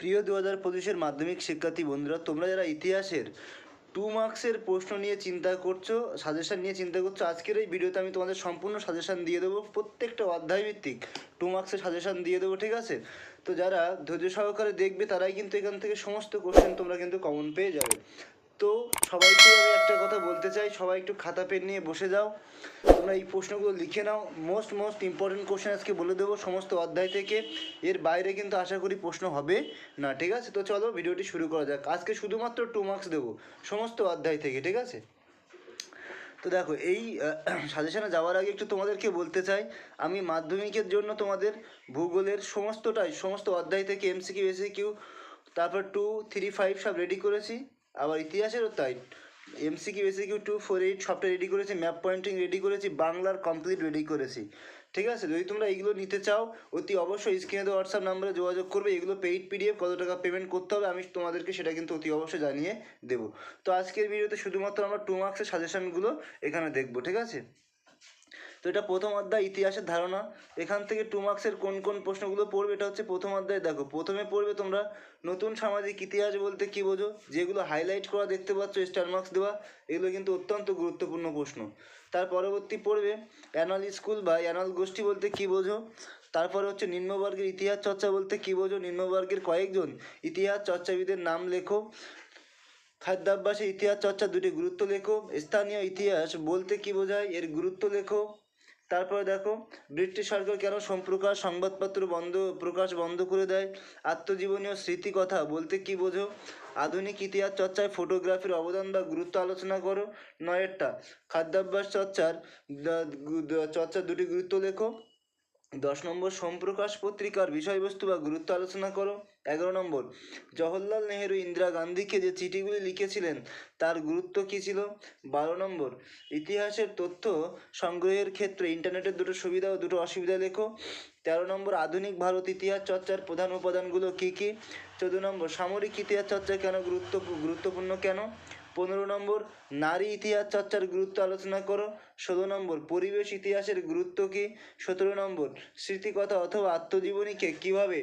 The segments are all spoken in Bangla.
প্রিয় দু হাজার পঁচিশের মাধ্যমিক শিক্ষার্থী বন্ধুরা, তোমরা যারা ইতিহাসের টু মার্কসের প্রশ্ন নিয়ে চিন্তা করছ সাজেশান নিয়ে চিন্তা করছ, আজকের এই ভিডিওতে আমি তোমাদের সম্পূর্ণ সাজেশান দিয়ে দেবো। প্রত্যেকটা অধ্যায়ভিত্তিক টু মার্কসের সাজেশান দিয়ে দেবো, ঠিক আছে? তো যারা ধৈর্য সহকারে দেখবে, তারাই কিন্তু এখান থেকে সমস্ত কোশ্চেন তোমরা কিন্তু কমন পেয়ে যাবে। তো সবাইকে আমি একটা কথা বলতে চাই, সবাই একটু খাতা পেন নিয়ে বসে যাও। তোমরা এই প্রশ্নগুলো লিখে নাও। মোস্ট মোস্ট ইম্পর্টেন্ট কোশ্চেন আজকে বলে দেবো সমস্ত অধ্যায় থেকে। এর বাইরে কিন্তু আশা করি প্রশ্ন হবে না, ঠিক আছে? তো চলো ভিডিওটি শুরু করা যাক। আজকে শুধুমাত্র টু মার্কস দেবো সমস্ত অধ্যায় থেকে, ঠিক আছে? তো দেখো, এই সাজেশনে যাওয়ার আগে একটু তোমাদেরকে বলতে চাই। আমি মাধ্যমিকের জন্য তোমাদের ভূগোলের সমস্তটাই, সমস্ত অধ্যায় থেকে এমসিকিউ এসিকিউ তারপর টু থ্রি ফাইভ সব রেডি করেছি। আবার ইতিহাসেরও তাই। MCQ SAQ two four eight সবটা রেডি করেছি ম্যাপ পয়েন্টিং রেডি করেছি, বাংলার কমপ্লিট রেডি করেছি। ঠিক আছে? যদি তোমরা এইগুলো নিতে চাও, অতি অবশ্যই স্ক্রিনে তো হোয়াটসঅ্যাপ নাম্বারে যোগাযোগ করবে। এগুলো পেইড পিডিএফ কত টাকা পেমেন্ট করতে হবে আমি তোমাদেরকে সেটা কিন্তু অতি অবশ্যই জানিয়ে দেবো। তো আজকের ভিডিওতে শুধুমাত্র আমরা টু মার্কসের সাজেশনগুলো এখানে দেখব, ঠিক আছে? এটা প্রথম অধ্যায় ইতিহাসের ধারণা। এখান থেকে টু মার্কসের কোন কোন প্রশ্নগুলো পড়বে এটা হচ্ছে প্রথম অধ্যায়। দেখো, প্রথমে পড়বে তোমরা নতুন সামাজিক ইতিহাস বলতে কি বোঝো? যেগুলো হাইলাইট করা দেখতে পাচ্ছ স্টার মার্কস দেওয়া, এগুলো কিন্তু অত্যন্ত গুরুত্বপূর্ণ প্রশ্ন। তার পরবর্তী পড়বে অ্যানাল স্কুল বা অ্যানাল গোষ্ঠী বলতে কি বোঝো? তারপরে হচ্ছে নিম্নবর্গের ইতিহাস চর্চা বলতে কি বোঝো? নিম্নবর্গের কয়েকজন ইতিহাস চর্চাবিদের নাম লেখো। খাদ্যাভ্যাসে ইতিহাস চর্চা দুটি গুরুত্ব লেখো। স্থানীয় ইতিহাস বলতে কি বোঝায়? এর গুরুত্ব লেখো। তারপরে দেখো ব্রিটিশ সরকার কেন সম্প্রকাশ? সংবাদপত্র বন্ধ, প্রকাশ বন্ধ করে দেয়। আত্মজীবনীয় স্মৃতি স্মৃতিকথা বলতে কি বোঝো? আধুনিক ইতিহাস চর্চায় ফটোগ্রাফির অবদান বা গুরুত্ব আলোচনা করো। নয়েরটা, খাদ্যাভ্যাস চর্চার চর্চার দুটি গুরুত্ব লেখো। দশ নম্বর, সোমপ্রকাশ পত্রিকার বিষয়বস্তু বা গুরুত্ব আলোচনা করো। এগারো নম্বর, জওহরলাল নেহেরু ইন্দিরা গান্ধীকে যে চিঠিগুলি লিখেছিলেন, তার গুরুত্ব কী ছিল? বারো নম্বর, ইতিহাসের তথ্য সংগ্রহের ক্ষেত্রে ইন্টারনেটের দুটো সুবিধা ও দুটো অসুবিধা লেখো। তেরো নম্বর, আধুনিক ভারত ইতিহাস চর্চার প্রধান উপাদানগুলো কী কী? চোদ্দ নম্বর, সামরিক ইতিহাস চর্চা কেন গুরুত্ব গুরুত্বপূর্ণ কেন? পনেরো নম্বর, নারী ইতিহাস চর্চার গুরুত্ব আলোচনা করো। ষোলো নম্বর, পরিবেশ ইতিহাসের গুরুত্ব কী? সতেরো নম্বর, স্মৃতিকথা অথবা আত্মজীবনীকে কীভাবে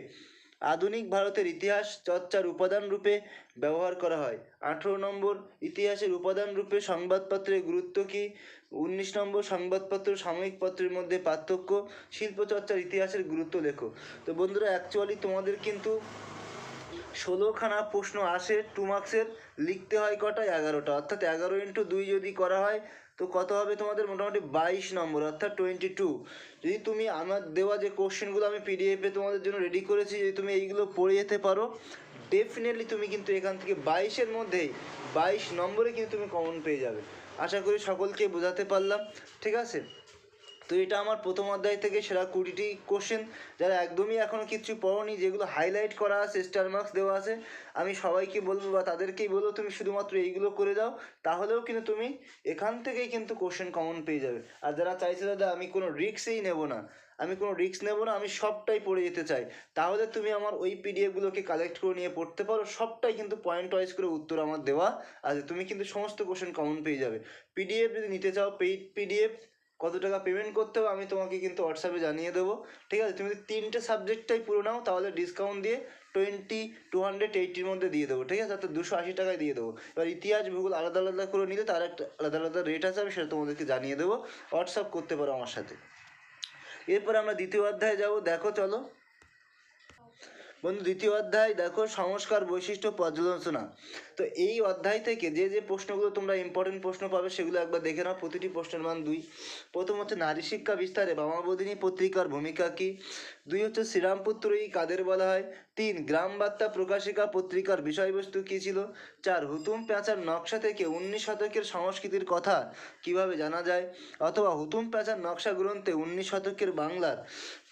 আধুনিক ভারতের ইতিহাস চর্চার উপাদান রূপে ব্যবহার করা হয়? আঠেরো নম্বর, ইতিহাসের উপাদান রূপে সংবাদপত্রের গুরুত্ব কী? উনিশ নম্বর, সংবাদপত্র সাময়িক পত্রের মধ্যে পার্থক্য, শিল্পচর্চার ইতিহাসের গুরুত্ব লেখো। তো বন্ধুরা অ্যাকচুয়ালি তোমাদের কিন্তু ষোলোখানা প্রশ্ন আসে টু মার্কসের লিখতে হয় কটা এগারোটা। অর্থাৎ এগারো ইন্টু দুই যদি করা হয়, তো কত হবে তোমাদের? মোটামুটি বাইশ নম্বর, অর্থাৎ টোয়েন্টি টু যদি তুমি আমার দেওয়া যে কোশ্চেনগুলো আমি পিডিএফে তোমাদের জন্য রেডি করেছি, যদি তুমি এইগুলো পড়ে যেতে পারো ডেফিনেটলি তুমি কিন্তু এখান থেকে বাইশের মধ্যেই, বাইশ নম্বরে কিন্তু তুমি কমন পেয়ে যাবে। আশা করি সকলকে বোঝাতে পারলাম। ঠিক আছে? তো এটা আমার প্রথম অধ্যায় থেকে সেরা কুড়িটি কোশ্চেন যারা একদমই এখনও কিছু পড়োনি, যেগুলো হাইলাইট করা আছে স্টার মার্কস দেওয়া আছে, আমি সবাইকে বলব বা তাদেরকেই বলব, তুমি শুধুমাত্র এইগুলো করে দাও তাহলেও কিন্তু তুমি এখান থেকেই কিন্তু কোশ্চেন কমন পেয়ে যাবে। আর যারা চাইছে, দাদা, আমি কোনো রিক্সই নেব না। আমি কোনো রিস্ক নেব না, আমি সবটাই পড়ে যেতে চাই। তাহলে তুমি আমার ওই পিডিএফগুলোকে কালেক্ট করে নিয়ে পড়তে পারো, সবটাই কিন্তু পয়েন্ট ওয়াইজ করে উত্তর আমার দেওয়া আছে। তুমি কিন্তু সমস্ত কোশ্চেন কমন পেয়ে যাবে। পিডিএফ যদি নিতে চাও পেইড পিডিএফ কত টাকা পেমেন্ট করতে হবে আমি তোমাকে কিন্তু হোয়াটসঅ্যাপে জানিয়ে দেবো। ঠিক আছে? তুমি যদি তিনটে সাবজেক্টটাই পুরো নাও, তাহলে ডিসকাউন্ট দিয়ে টোয়েন্টি টু হান্ড্রেড এইটির মধ্যে দিয়ে দেবো, ঠিক আছে? অর্থাৎ দুশো আশি টাকায় দিয়ে দেবো। এবার ইতিহাস ভূগোল আলাদা আলাদা করে নিলে তার একটা আলাদা আলাদা রেট আছে, আমি সেটা তোমাদেরকে জানিয়ে দেবো। হোয়াটসঅ্যাপ করতে পারো আমার সাথে। এরপর আমরা দ্বিতীয় অধ্যায়ে যাব। দেখো, চলো। বন্ধু, দ্বিতীয় অধ্যায় দেখো, সংস্কার বৈশিষ্ট্য পর্যালোচনা। তো এই অধ্যায় থেকে যে যে প্রশ্নগুলো তোমরা ইম্পর্টেন্ট প্রশ্ন পাবে, সেগুলো একবার দেখে নাও। প্রতিটি প্রশ্নের মান দুই। প্রথম হচ্ছে, নারী শিক্ষা বিস্তারে বামাবোধিনী পত্রিকার ভূমিকা কী? দুই হচ্ছে, শ্রীরামপুত্রই কাদের বলা হয়? তিন গ্রাম বার্তা প্রকাশিকা পত্রিকার বিষয়বস্তু কী ছিল? চার, হুতুম প্যাঁচার নকশা থেকে উনিশ শতকের সংস্কৃতির কথা কীভাবে জানা যায়? অথবা, হুতুম প্যাঁচার নকশা গ্রন্থে উনিশ শতকের বাংলার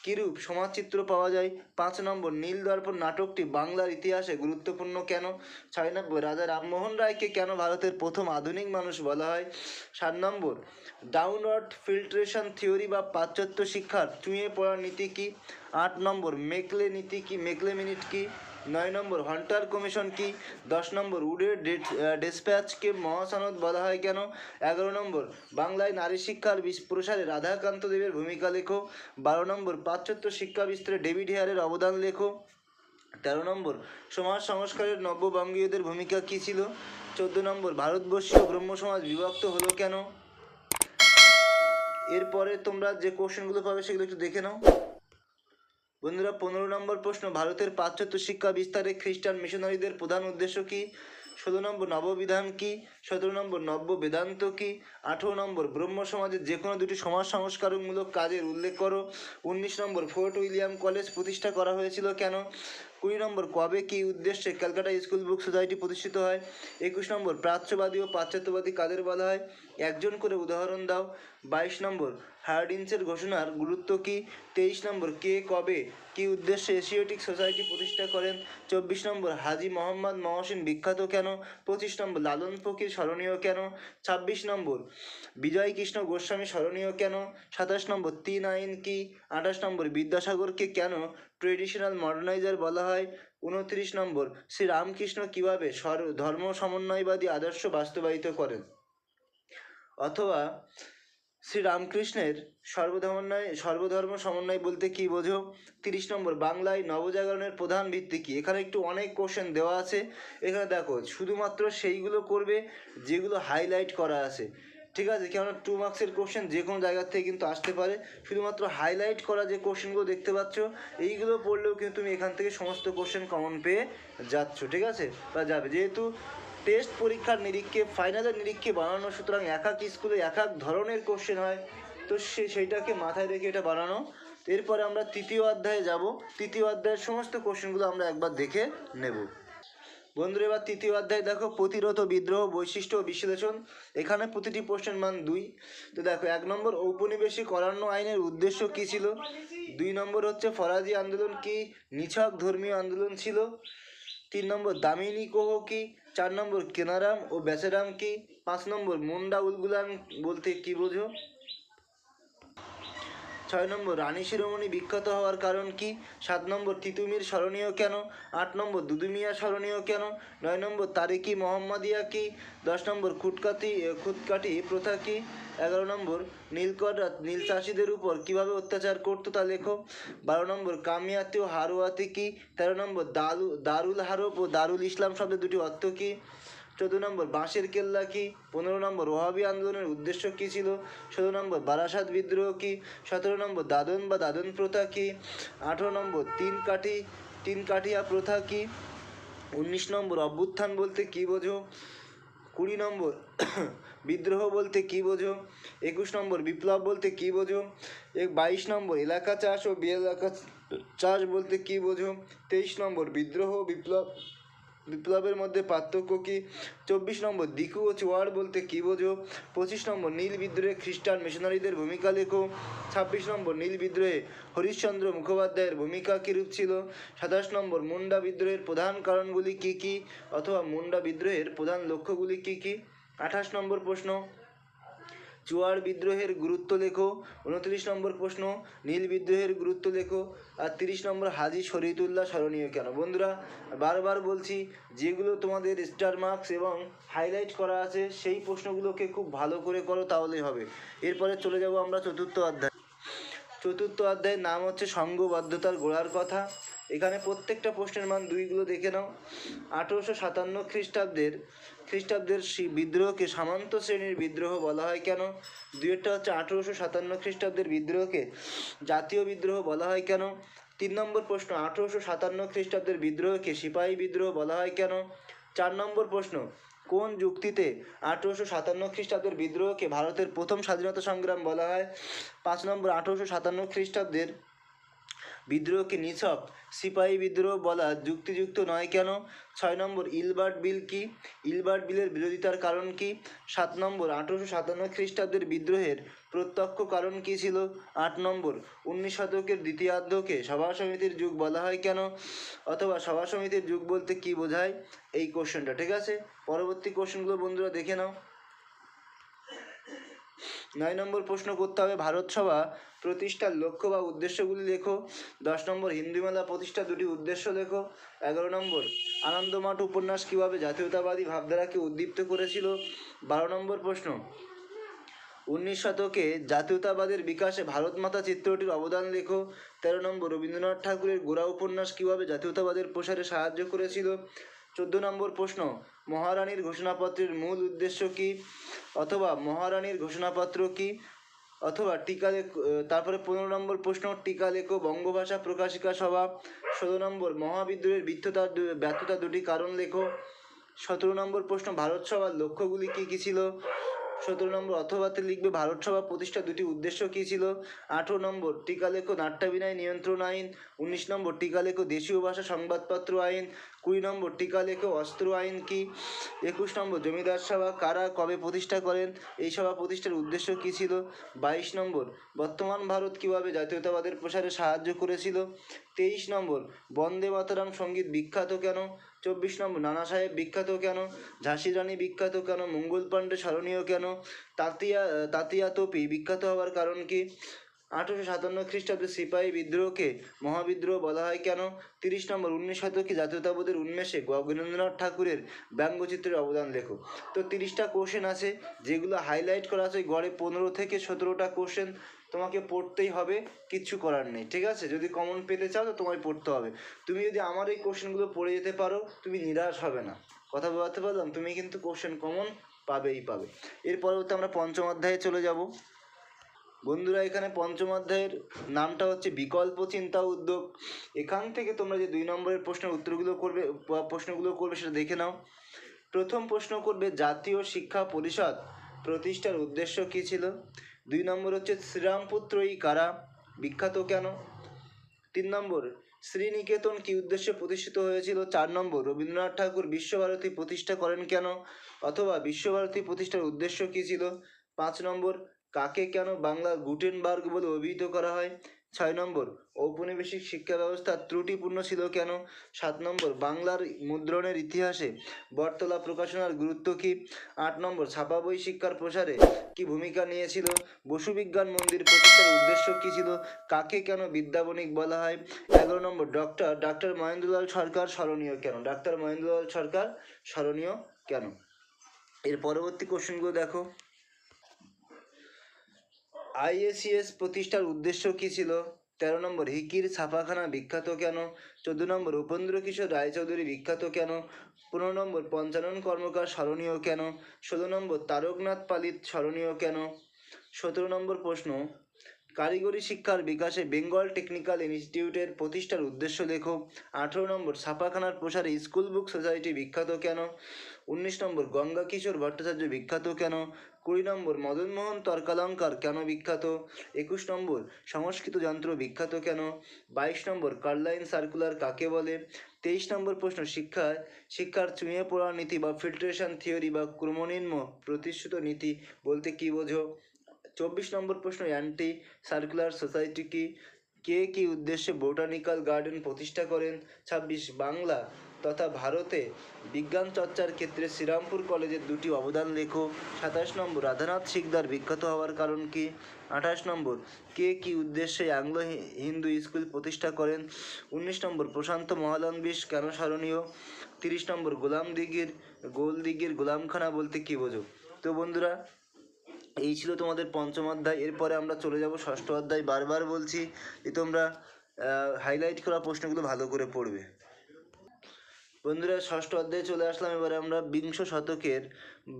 কিরূপ সমাজচিত্র পাওয়া যায়? পাঁচ নম্বর, নীল দর্পণ নাটকটি বাংলার ইতিহাসে গুরুত্বপূর্ণ কেন? ছয় নম্বর, রাজা রামমোহন রায়কে কেন ভারতের প্রথম আধুনিক মানুষ বলা হয়? সাত নম্বর ডাউনওয়ার্ড ফিল্ট্রেশন থিওরি বা পাশ্চাত্য শিক্ষার চুঁয়ে পড়ার নীতি কী? আট নম্বর, মেকলে নীতি কি? মেকলে মিনিট কি? নয় নম্বর, হান্টার কমিশন কি? দশ নম্বর, উডের ডিসপ্যাচকে মহাসনদ বলা হয় কেন? এগারো নম্বর, বাংলায় নারী শিক্ষার প্রসারে রাধাকান্ত দেবের ভূমিকা লেখো। বারো নম্বর, পাশ্চাত্য শিক্ষা বিস্তারে ডেভিড হেয়ারের অবদান লেখো। তেরো নম্বর, সমাজ সংস্কারের নব্যবঙ্গীয়দের ভূমিকা কী ছিল? চোদ্দ নম্বর, ভারতবর্ষীয় ব্রহ্ম সমাজ বিভক্ত হলো কেন? এরপরে তোমরা যে কোশ্চেনগুলো পাবে সেগুলো একটু দেখে নাও। বন্ধুরা, পনেরো নম্বর প্রশ্ন, ভারতের পাশ্চাত্য শিক্ষা বিস্তারে খ্রিস্টান মিশনারিদের প্রধান উদ্দেশ্য কি? ষোলো নম্বর, নববিধান কি? সতেরো নম্বর নব্য বেদান্ত কি? আঠেরো নম্বর, ব্রহ্ম সমাজের যে কোনো দুটি সমাজ সংস্কারমূলক কাজের উল্লেখ করো। উনিশ নম্বর, ফোর্ট উইলিয়াম কলেজ প্রতিষ্ঠা করা হয়েছিল কেন? কুড়ি নম্বর, কবে কি উদ্দেশ্যে ক্যালকাটা স্কুল বুক সোসাইটি প্রতিষ্ঠিত হয়? একুশ নম্বর, প্রাচ্যবাদী ও পাশ্চাত্যবাদী কাদের বলা হয়? একজন করে উদাহরণ দাও। বাইশ নম্বর হার্ডিন্সের ঘোষণার গুরুত্ব কি? তেইশ নম্বর, কে কবে? কি উদ্দেশ্যে এশিয়াটিক সোসাইটি প্রতিষ্ঠা করেন? চব্বিশ নম্বর, হাজি মোহাম্মদ মহসিন বিখ্যাত কেন? পঁচিশ নম্বর, লালন ফকির স্মরণীয় কেন? ছাব্বিশ নম্বর, বিজয় কৃষ্ণ গোস্বামী স্মরণীয় কেন? সাতাশ নম্বর, তিন আইন কি? আঠাশ নম্বর বিদ্যাসাগরকে কেন ট্রেডিশনাল মডার্নাইজার বলা হয়? উনত্রিশ নম্বর শ্রী রামকৃষ্ণ কীভাবে ধর্ম, সমন্বয়বাদী আদর্শ বাস্তবায়িত করেন? অথবা শ্রী রামকৃষ্ণের সর্বধর্মন্বয়, সর্বধর্ম সমন্বয় বলতে কি বোঝো? তিরিশ নম্বর, বাংলায় নবজাগরণের প্রধান ভিত্তি কি? এখানে একটু অনেক কোশ্চেন দেওয়া আছে। এখানে দেখো, শুধুমাত্র সেইগুলো করবে যেগুলো হাইলাইট করা আছে। ঠিক আছে? কেননা টু মার্কসের কোশ্চেন যে কোনো জায়গার থেকে কিন্তু আসতে পারে। শুধুমাত্র হাইলাইট করা যে কোশ্চেনগুলো দেখতে পাচ্ছ, এইগুলো পড়লেও কিন্তু তুমি এখান থেকে সমস্ত কোশ্চেন কমন পেয়ে যাচ্ছ। ঠিক আছে? বা যাবে। যেহেতু টেস্ট পরীক্ষার নিরীক্ষে ফাইনালের নিরীক্ষে বানানো, সুতরাং এক এক স্কুলে এক এক ধরনের কোশ্চেন হয়। তো সে, সেইটাকে মাথায় রেখে এটা বানানো। এরপরে আমরা তৃতীয় অধ্যায়ে যাব। তৃতীয় অধ্যায়ের সমস্ত কোশ্চেনগুলো আমরা একবার দেখে নেব। বন্ধুরা, এবার তৃতীয় অধ্যায় দেখো, প্রতিরোধ বিদ্রোহ, বৈশিষ্ট্য বিশ্লেষণ। এখানে প্রতিটি প্রশ্নের মান দুই। তো দেখো, এক নম্বর ঔপনিবেশিক অরণ্য আইনের উদ্দেশ্য কী ছিল? দুই নম্বর হচ্ছে ফরাজি আন্দোলন কি? নিছক ধর্মীয় আন্দোলন ছিল। তিন নম্বর দামিনী কোহ কি? চার নম্বর কেনারাম ও বেচারাম কি? পাঁচ নম্বর মুন্ডা উলগুলান বলতে কি বোঝো? ছয় নম্বর, রানী শিরোমণি বিখ্যাত হওয়ার কারণ কি? সাত নম্বর তিতুমির স্মরণীয় কেন? আট নম্বর, দুদুমিয়া স্মরণীয় কেন? নয় নম্বর তারিকি মোহাম্মদিয়া কি? দশ নম্বর খুটকাতি খুটকাটি প্রথা কি? এগারো নম্বর নীলকররা নীল চাষিদের উপর কীভাবে অত্যাচার করতো তা লেখো। বারো নম্বর, কামিয়াতি ও হারুয়াতি কি? তেরো নম্বর, দারু, দারুল হারব ও দারুল ইসলাম শব্দের দুটি অর্থ কি? চোদ্দ নম্বর, বাঁশের কেল্লা কি? পনেরো নম্বর ওহাবি আন্দোলনের উদ্দেশ্য কী ছিল? ষোলো নম্বর, বারাসাত বিদ্রোহ কি? সতেরো নম্বর, দাদন বা দাদন প্রথা কি? আঠেরো নম্বর, তিন কাঠি, তিন কাঠিয়া প্রথা কি? উনিশ নম্বর, অভ্যুত্থান বলতে কী বোঝো? কুড়ি নম্বর, বিদ্রোহ বলতে কী বোঝো? একুশ নম্বর, বিপ্লব বলতে কী বোঝো? এক বাইশ নম্বর, এলাকা চাষ ও এলাকা চাষ বলতে কী বোঝো? তেইশ নম্বর, বিদ্রোহ, বিপ্লব বিপ্লবের মধ্যে পার্থক্য কি? চব্বিশ নম্বর দিকু ও চোয়ার বলতে কি বোঝো? পঁচিশ নম্বর, নীল বিদ্রোহে খ্রিস্টান মিশনারিদের ভূমিকা লেখো। ছাব্বিশ নম্বর, নীল বিদ্রোহে হরিশ্চন্দ্র মুখোপাধ্যায়ের ভূমিকা কীরূপ ছিল? সাতাশ নম্বর, মুন্ডা বিদ্রোহের প্রধান কারণগুলি কী কী? অথবা মুন্ডা বিদ্রোহের প্রধান লক্ষ্যগুলি কী কী? আঠাশ নম্বর প্রশ্ন চুয়ার বিদ্রোহের গুরুত্ব লেখো। উনত্রিশ নম্বর প্রশ্ন, নীল বিদ্রোহের গুরুত্ব লেখো। আর তিরিশ নম্বর, হাজি শরীয়তুল্লাহ স্মরণীয় কেন? বন্ধুরা, বারবার বলছি, যেগুলো তোমাদের স্টার মার্কস এবং হাইলাইট করা আছে, সেই প্রশ্নগুলোকে খুব ভালো করে করো, তাহলেই হবে। এরপরে চলে যাব আমরা চতুর্থ অধ্যায়। চতুর্থ অধ্যায়ের নাম হচ্ছে সঙ্গবদ্ধতার গোড়ার কথা। এখানে প্রত্যেকটা প্রশ্নের মান দুইগুলো দেখে নাও। আঠেরোশো সাতান্ন খ্রিস্টাব্দের খ্রিস্টাব্দের বিদ্রোহকে সামন্ত শ্রেণির বিদ্রোহ বলা হয় কেন? দুইটা হচ্ছে আঠেরোশো সাতান্ন খ্রিস্টাব্দের বিদ্রোহকে জাতীয় বিদ্রোহ বলা হয় কেন? তিন নম্বর প্রশ্ন, আঠেরোশো সাতান্ন খ্রিস্টাব্দের বিদ্রোহকে সিপাহী বিদ্রোহ বলা হয় কেন? চার নম্বর প্রশ্ন, কোন যুক্তিতে আঠেরোশো সাতান্ন খ্রিস্টাব্দের বিদ্রোহকে ভারতের প্রথম স্বাধীনতা সংগ্রাম বলা হয়? পাঁচ নম্বর, আঠেরোশো সাতান্ন খ্রিস্টাব্দের বিদ্রোহকে নিছক। সিপাহী বিদ্রোহ বলা যুক্তিযুক্ত নয় কেন? ছয় নম্বর, ইলবার্ট বিল কি? ইলবার্ট বিলের বিরোধিতার কারণ কি? সাত নম্বর, আঠেরোশো সাতান্ন খ্রিস্টাব্দের বিদ্রোহের প্রত্যক্ষ কারণ কী ছিল? আট নম্বর, উনিশ শতকের দ্বিতীয়ার্ধকে সভা সমিতির যুগ বলা হয় কেন? অথবা সভা সমিতির যুগ বলতে কি বোঝায়? এই কোশ্চেনটা ঠিক আছে? পরবর্তী কোশ্চেনগুলো বন্ধুরা দেখে নাও। নয় নম্বর প্রশ্ন করতে হবে, ভারত সভা প্রতিষ্ঠার লক্ষ্য বা উদ্দেশ্যগুলি লেখো। দশ নম্বর, হিন্দু মেলা প্রতিষ্ঠার দুটি উদ্দেশ্য লেখো। এগারো নম্বর, আনন্দমাঠ উপন্যাস কীভাবে জাতীয়তাবাদী ভাবধারাকে উদ্দীপ্ত করেছিল? বারো নম্বর প্রশ্ন, উনিশ শতকে জাতীয়তাবাদের বিকাশে ভারত মাতা চিত্রটির অবদান লেখো। তেরো নম্বর, রবীন্দ্রনাথ ঠাকুরের গোড়া উপন্যাস কীভাবে জাতীয়তাবাদের প্রসারে সাহায্য করেছিল? চোদ্দ নম্বর প্রশ্ন, মহারানীর ঘোষণাপত্রের মূল উদ্দেশ্য কী? অথবা মহারানীর ঘোষণাপত্র কী? অথবা টিকা তারপরে পনেরো নম্বর প্রশ্ন, টিকা লেখো বঙ্গভাষা প্রকাশিকা সভা। ষোলো নম্বর, মহাবিদ্রোহের দু- ব্যর্থতা দুটি কারণ লেখো। সতেরো নম্বর প্রশ্ন, ভারত সভার লক্ষ্যগুলি কী কী ছিল? সতেরো নম্বর, অথবাতে লিখবে, ভারত সভা প্রতিষ্ঠা দুটি উদ্দেশ্য কী ছিল? আঠেরো নম্বর, টিকা লেখো নাট্যাভিনয় নিয়ন্ত্রণ আইন। উনিশ নম্বর, টিকা লেখো দেশীয় ভাষা সংবাদপত্র আইন। কুড়ি নম্বর, টিকা লেখো, অস্ত্র আইন কি? একুশ নম্বর, জমিদার সভা কারা, কবে প্রতিষ্ঠা করেন? এই সভা প্রতিষ্ঠার উদ্দেশ্য কী ছিল? বাইশ নম্বর, বর্তমান ভারত কীভাবে জাতীয়তাবাদের প্রসারে সাহায্য করেছিল? তেইশ নম্বর, বন্দে মাতরম সংগীত বিখ্যাত কেন? চব্বিশ নম্বর, নানা সাহেব বিখ্যাত কেন? ঝাঁসি রানী বিখ্যাত কেন? মঙ্গল পাণ্ডে স্মরণীয় কেন? তাতিয়া তাতিয়া তোপি বিখ্যাত হওয়ার কারণ কি? আঠেরোশো সাতান্ন খ্রিস্টাব্দে সিপাহী বিদ্রোহকে মহাবিদ্রোহ বলা হয় কেন? তিরিশ নম্বর, উনিশ শতকে জাতীয়তাবোধের উন্মেষে গগনেন্দ্রনাথ ঠাকুরের ব্যঙ্গচিত্রের অবদান লেখো। তো তিরিশটা কোশ্চেন আছে, যেগুলো হাইলাইট করা আছে, গড়ে পনেরো থেকে সতেরোটা কোশ্চেন তোমাকে পড়তেই হবে, কিচ্ছু করার নেই, ঠিক আছে? যদি কমন পেতে চাও তো তোমায় পড়তে হবে। তুমি যদি আমার এই কোশ্চেনগুলো পড়ে যেতে পারো, তুমি নিরাশ হবে না। কথা বলতে পারলাম? তুমি কিন্তু কোশ্চেন কমন পাবেই পাবে। এর পরবর্তী আমরা পঞ্চম অধ্যায়ে চলে যাব। বন্ধুরা, এখানে পঞ্চম অধ্যায়ের নামটা হচ্ছে বিকল্প চিন্তা উদ্যোগ। এখান থেকে তোমরা যে দুই নম্বরের প্রশ্নের উত্তরগুলো করবে প্রশ্নগুলো করবে সেটা দেখে নাও। প্রথম প্রশ্ন করবে, জাতীয় শিক্ষা পরিষদ প্রতিষ্ঠার উদ্দেশ্য কী ছিল? দুই নম্বর হচ্ছে শ্রীরামপুত্রই কারা? বিখ্যাত কেন? তিন নম্বর, শ্রীনিকেতন কী উদ্দেশ্যে প্রতিষ্ঠিত হয়েছিল? চার নম্বর, রবীন্দ্রনাথ ঠাকুর বিশ্বভারতী প্রতিষ্ঠা করেন কেন? অথবা বিশ্বভারতী প্রতিষ্ঠার উদ্দেশ্য কী ছিল? পাঁচ নম্বর কাকে কেন বাংলার গুটেনবার্গ বলে অভিহিত করা হয়? ছয় নম্বর, ঔপনিবেশিক শিক্ষা ব্যবস্থা ত্রুটিপূর্ণ ছিল কেন? সাত নম্বর, বাংলার মুদ্রণের ইতিহাসে বটতলা প্রকাশনার গুরুত্ব কী? আট নম্বর ছাপা বই শিক্ষার প্রসারে কি ভূমিকা নিয়েছিল? বসু বিজ্ঞান মন্দির প্রতিষ্ঠার উদ্দেশ্য কী ছিল? কাকে কেন বিদ্যাবণিক বলা হয়? এগারো নম্বর, ডক্টর, ডাক্তার মহেন্দ্রলাল সরকার স্মরণীয় কেন? ডাক্তার মহেন্দ্রলাল সরকার স্মরণীয় কেন? এর পরবর্তী কোশ্চেনগুলো দেখো। আইএসিএস প্রতিষ্ঠার উদ্দেশ্য কী ছিল? তেরো নম্বর, হিকির ছাপাখানা বিখ্যাত কেন? চোদ্দ নম্বর, উপেন্দ্র কিশোর রায়চৌধুরী বিখ্যাত কেন? পনেরো নম্বর, পঞ্চানন কর্মকার স্মরণীয় কেন? ষোলো নম্বর, তারকনাথ পালিত স্মরণীয় কেন? সতেরো নম্বর প্রশ্ন, কারিগরি শিক্ষার বিকাশে বেঙ্গল টেকনিক্যাল ইনস্টিটিউটের প্রতিষ্ঠার উদ্দেশ্য লেখো। আঠেরো নম্বর, ছাপাখানার প্রসারে স্কুল বুক সোসাইটি বিখ্যাত কেন? উনিশ নম্বর, গঙ্গা কিশোর ভট্টাচার্য বিখ্যাত কেন? কুড়ি নম্বর মদনমোহন তর্কালঙ্কার কেন বিখ্যাত? একুশ নম্বর, সংস্কৃত যন্ত্র বিখ্যাত কেন? বাইশ নম্বর, কার্লাইন সার্কুলার কাকে বলে? তেইশ নম্বর প্রশ্ন, শিক্ষায়, শিক্ষার চুঁয়ে পড়া নীতি বা ফিল্ট্রেশন থিওরি বা ক্রমনিম্ন প্রতিশ্রুত নীতি বলতে কী বোঝো? চব্বিশ নম্বর প্রশ্ন, অ্যান্টি সার্কুলার সোসাইটি কি? কে কি উদ্দেশ্যে বোটানিক্যাল গার্ডেন প্রতিষ্ঠা করেন? ছাব্বিশ, বাংলা তথা ভারতে বিজ্ঞান চর্চার ক্ষেত্রে শ্রীরামপুর কলেজের দুটি অবদান লেখো। সাতাশ নম্বর, রাধানাথ শিকদার বিখ্যাত হওয়ার কারণ কি? আঠাশ নম্বর, কে কি উদ্দেশ্যে হি- হিন্দু স্কুল প্রতিষ্ঠা করেন? উনিশ নম্বর, প্রশান্ত মহালনবিশ কেন স্মরণীয়? তিরিশ নম্বর, গোলাম দিঘির, গোল দিঘির গোলামখানা বলতে কী বোঝো? তো বন্ধুরা, এই ছিল তোমাদের পঞ্চম অধ্যায়। এরপরে আমরা চলে যাব ষষ্ঠ অধ্যায়। বারবার বলছি যে তোমরা হাইলাইট করা প্রশ্নগুলো ভালো করে পড়বে। বন্ধুরা, ষষ্ঠ অধ্যায়ে চলে আসলাম। এবারে আমরা বিংশ শতকের,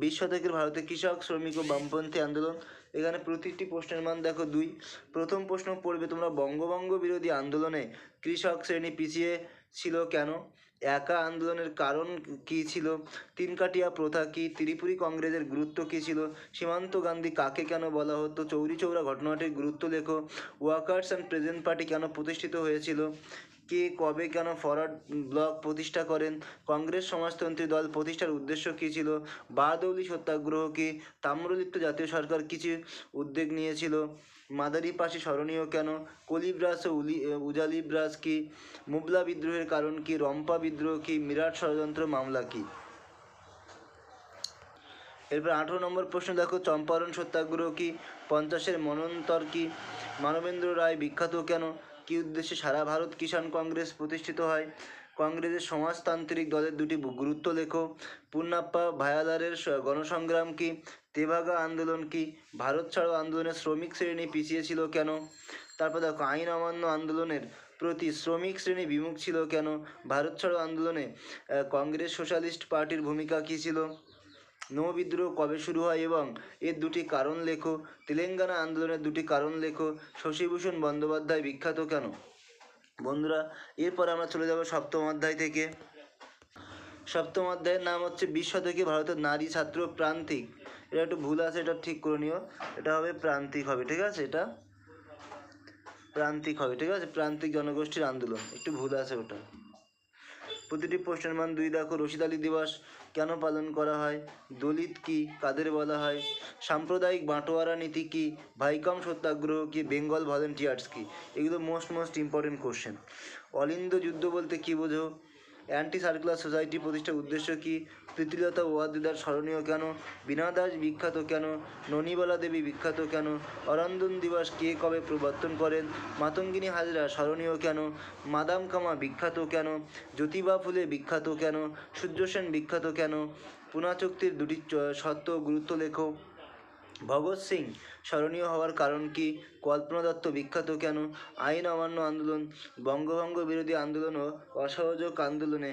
বিশ শতকের ভারতে কৃষক, শ্রমিক ও বামপন্থী আন্দোলন। এখানে প্রতিটি প্রশ্নের মান দেখো দুই। প্রথম প্রশ্ন পড়বে তোমরা বঙ্গভঙ্গ বিরোধী আন্দোলনে কৃষক শ্রেণি পিছিয়ে ছিল কেন? একা আন্দোলনের কারণ কী ছিল? তিনকাটিয়া প্রথা কী? ত্রিপুরী কংগ্রেসের গুরুত্ব কী ছিল? সীমান্ত গান্ধী কাকে কেন বলা হতো? চৌরি চৌরা ঘটনাটির গুরুত্ব লেখো। ওয়ার্কার্স অ্যান্ড প্রেজেন্ট পার্টি কেন প্রতিষ্ঠিত হয়েছিল? কে কবে কেন ফরওয়ার্ড ব্লক প্রতিষ্ঠা করেন? কংগ্রেস সমাজতন্ত্রী দল প্রতিষ্ঠার উদ্দেশ্য কী ছিল? বারদৌলি সত্যাগ্রহ কি? তাম্রলিপ্ত জাতীয় সরকার কিছু উদ্যোগ নিয়েছিল? মাদারি পাশে স্মরণীয় কেন? কলিব্রাস ও উলি উজালিব্রাস কি? মুবলা বিদ্রোহের কারণ কি? রম্পা বিদ্রোহ কি? মিরাট ষড়যন্ত্র মামলা কি? এরপর আঠেরো নম্বর প্রশ্ন, দেখো, চম্পারণ সত্যাগ্রহ কি? পঞ্চাশের মনন্তর কি? মানবেন্দ্র রায় বিখ্যাত কেন? কি উদ্দেশ্যে সারা ভারত কিষাণ কংগ্রেস প্রতিষ্ঠিত হয়? কংগ্রেসের সমাজতান্ত্রিক দলের দুটি গুরুত্ব লেখো। পুন্নাপ্পা ভায়ালারের গণসংগ্রাম কি? তেভাগা আন্দোলন কি? ভারত ছাড়ো আন্দোলনে শ্রমিক শ্রেণি পিছিয়ে ছিল কেন? তারপর দেখো, আইন অমান্য আন্দোলনের প্রতি শ্রমিক শ্রেণি বিমুখ ছিল কেন? ভারত ছাড়ো আন্দোলনে কংগ্রেস সোশ্যালিস্ট পার্টির ভূমিকা কী ছিল? নৌ বিদ্রোহ কবে শুরু হয় এবং এর দুটি কারণ লেখো। তেলেঙ্গানা আন্দোলনের দুটি কারণ লেখো। শশীভূষণ বন্দ্যোপাধ্যায় বিখ্যাত কেন? বন্ধুরা, এরপর আমরা চলে যাব সপ্তম অধ্যায় থেকে। সপ্তম অধ্যায়ের নাম হচ্ছে বিশ শতকে ভারতের নারী ছাত্র প্রান্তিক। এটা একটু ভুল আছে, এটা ঠিক করে নিও। এটা হবে প্রান্তিক হবে, ঠিক আছে? এটা প্রান্তিক হবে, ঠিক আছে? প্রান্তিক জনগোষ্ঠীর আন্দোলন। একটু ভুল আছে ওটা। প্রতিটি প্রশ্নের মান দুই দেখো রশিদ আলী দিবস কেন পালন করা হয়? দলিত কি? কাদের বলা হয়? সাম্প্রদায়িক বাঁটোয়ারা নীতি কি? ভাইকম সত্যাগ্রহ কি? বেঙ্গল ভলেন্টিয়ার্স কি? এগুলো মোস্ট মোস্ট ইম্পর্টেন্ট কোশ্চেন অলিন্দ যুদ্ধ বলতে কি বোঝো? অ্যান্টি সার্কুলার সোসাইটি প্রতিষ্ঠার উদ্দেশ্য কি? প্রীতিলতা ওয়াদিদার স্মরণীয় কেন? বীণা দাস বিখ্যাত কেন? ননীবালা দেবী বিখ্যাত কেন? অরন্দন দিবস কে কবে প্রবর্তন করেন? মাতঙ্গিনী হাজরা স্মরণীয় কেন? মাদাম কামা বিখ্যাত কেন? জ্যোতিবা ফুলে বিখ্যাত কেন? সূর্যসেন বিখ্যাত কেন? পুনা চুক্তির দুটি চ- সত্য গুরুত্ব লেখো। ভগৎ সিং স্মরণীয় হওয়ার কারণ কি? কল্পনা দত্ত বিখ্যাত কেন? আইন অমান্য আন্দোলন, বঙ্গভঙ্গ বিরোধী আন্দোলন ও অসহযোগ আন্দোলনে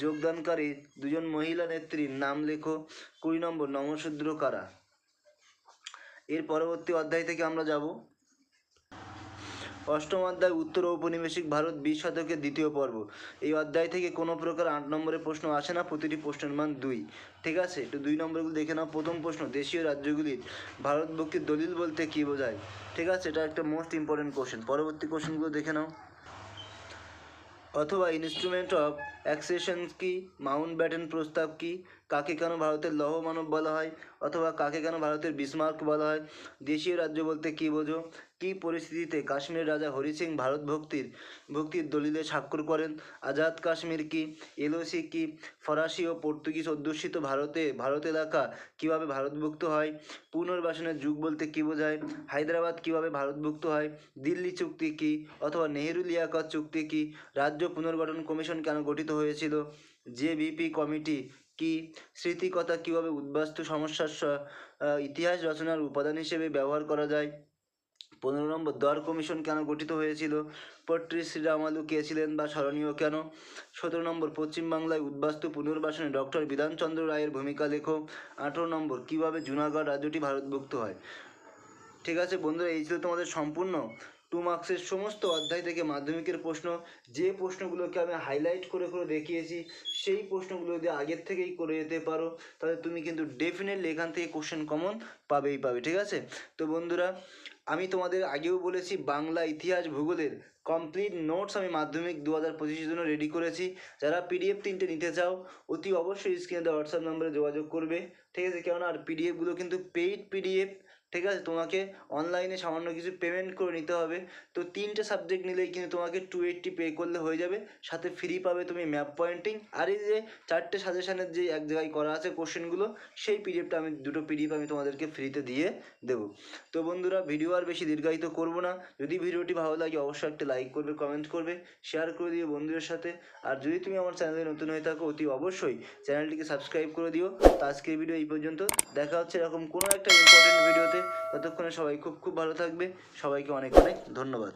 যোগদানকারী দুজন মহিলা নেত্রীর নাম লেখো। কুড়ি নম্বর, নমশূদ্র কারা? এর পরবর্তী অধ্যায় থেকে আমরা যাব। অষ্টম অধ্যায়, উত্তর ঔপনিবেশিক ভারত বিশ শতকের দ্বিতীয় পর্ব। এই অধ্যায় থেকে কোনো প্রকার আট নম্বরের প্রশ্ন আসে না, প্রতিটি প্রশ্নের মান দুই। ঠিক আছে? একটু দুই নম্বরগুলো দেখে নাও। প্রথম প্রশ্ন, দেশীয় রাজ্যগুলির ভারত ভক্তির দলিল বলতে কী বোঝায়? ঠিক আছে? এটা একটা মোস্ট ইম্পর্টেন্ট কোশ্চেন পরবর্তী কোশ্চেনগুলো দেখে নাও। অথবা ইনস্ট্রুমেন্ট অফ অ্যাক্সেশন কি? মাউন্ট ব্যাটেন প্রস্তাব কি? কাকে কেন ভারতের লৌহ মানব বলা হয়? অথবা কাকে কেন ভারতের বিসমার্ক বলা হয়? দেশীয় রাজ্য বলতে কী বোঝো? কী পরিস্থিতিতে কাশ্মীর রাজা হরি সিং ভারত ভক্তির ভক্তির দলিলে স্বাক্ষর করেন। আজাদ কাশ্মীর কি, এলওসি কি, ফরাসি ও পর্তুগিজ অধ্যুষিত ভারতে, ভারত এলাকা কীভাবে ভারতভুক্ত হয়, পুনর্বাসনের যুগ বলতে কী বোঝায়, হায়দ্রাবাদ কীভাবে ভারতভুক্ত হয়, দিল্লি চুক্তি কি অথবা নেহেরু লিয়াকত চুক্তি কি, রাজ্য পুনর্গঠন কমিশন কেন গঠিত হয়েছিল জেবিপি কমিটি কি, স্মৃতিকথা কীভাবে উদ্বাস্তু সমস্যার ইতিহাস রচনার উপাদান হিসেবে ব্যবহার করা যায়। পনেরো নম্বর দর কমিশন কেন গঠিত হয়েছিল? পট্রি শ্রীরামালু কে ছিলেন বা স্মরণীয় কেন? সতেরো নম্বর পশ্চিমবাংলায় উদ্বাস্তু পুনর্বাসনে ডক্টর বিধানচন্দ্র রায়ের ভূমিকা লেখো। আঠেরো নম্বর, কীভাবে জুনাগড় রাজ্যটি ভারতভুক্ত হয়? ঠিক আছে বন্ধুরা, এই ছিল তোমাদের সম্পূর্ণ টু মার্কসের সমস্ত অধ্যায় থেকে মাধ্যমিকের প্রশ্ন। যে প্রশ্নগুলোকে আমি হাইলাইট করে করে দেখিয়েছি, সেই প্রশ্নগুলো যদি আগের থেকেই করে যেতে পারো। তাহলে তুমি কিন্তু ডেফিনেটলি এখান থেকে কোশ্চেন কমন পাবেই পাবে, ঠিক আছে? তো বন্ধুরা আমি তোমাদের আগেও বলেছি, বাংলা ইতিহাস ভূগোলের কমপ্লিট নোটস আমি মাধ্যমিক দু হাজার পঁচিশের জন্য রেডি করেছি। যারা পিডিএফ তিনটে নিতে চাও, অতি অবশ্যই স্ক্রিনে দেওয়া হোয়াটসঅ্যাপ নম্বরে যোগাযোগ করবে। ঠিক আছে, কেননা আর পিডিএফগুলো কিন্তু পেইড পিডিএফ ঠিক আছে? তোমাকে অনলাইনে সামান্য কিছু পেমেন্ট করে নিতে হবে। তো তিনটে সাবজেক্ট নিলেই কিন্তু তোমাকে টু এইট্টি পে করলে হয়ে যাবে। সাথে ফ্রি পাবে তুমি ম্যাপ পয়েন্টিং আর এই যে চারটে সাজেশানের যে এক জায়গায় করা আছে কোশ্চেনগুলো সেই পিডিএফটা আমি, দুটো পিডিএফ আমি তোমাদেরকে ফ্রিতে দিয়ে দেবো। তো বন্ধুরা ভিডিও আর বেশি দীর্ঘায়িত করব না। যদি ভিডিওটি ভালো লাগে, অবশ্যই একটা লাইক করবে কমেন্ট করবে শেয়ার করে দিও বন্ধুদের সাথে। আর যদি তুমি আমার চ্যানেলে নতুন হয়ে থাকো, অতি অবশ্যই চ্যানেলটিকে সাবস্ক্রাইব করে দিও। তো আজকের ভিডিও এই পর্যন্ত। দেখা হচ্ছে এরকম কোনো একটা ইম্পর্টেন্ট ভিডিওতে ততক্ষণে সবাই খুব খুব ভালো থাকবে। সবাইকে অনেক অনেক ধন্যবাদ।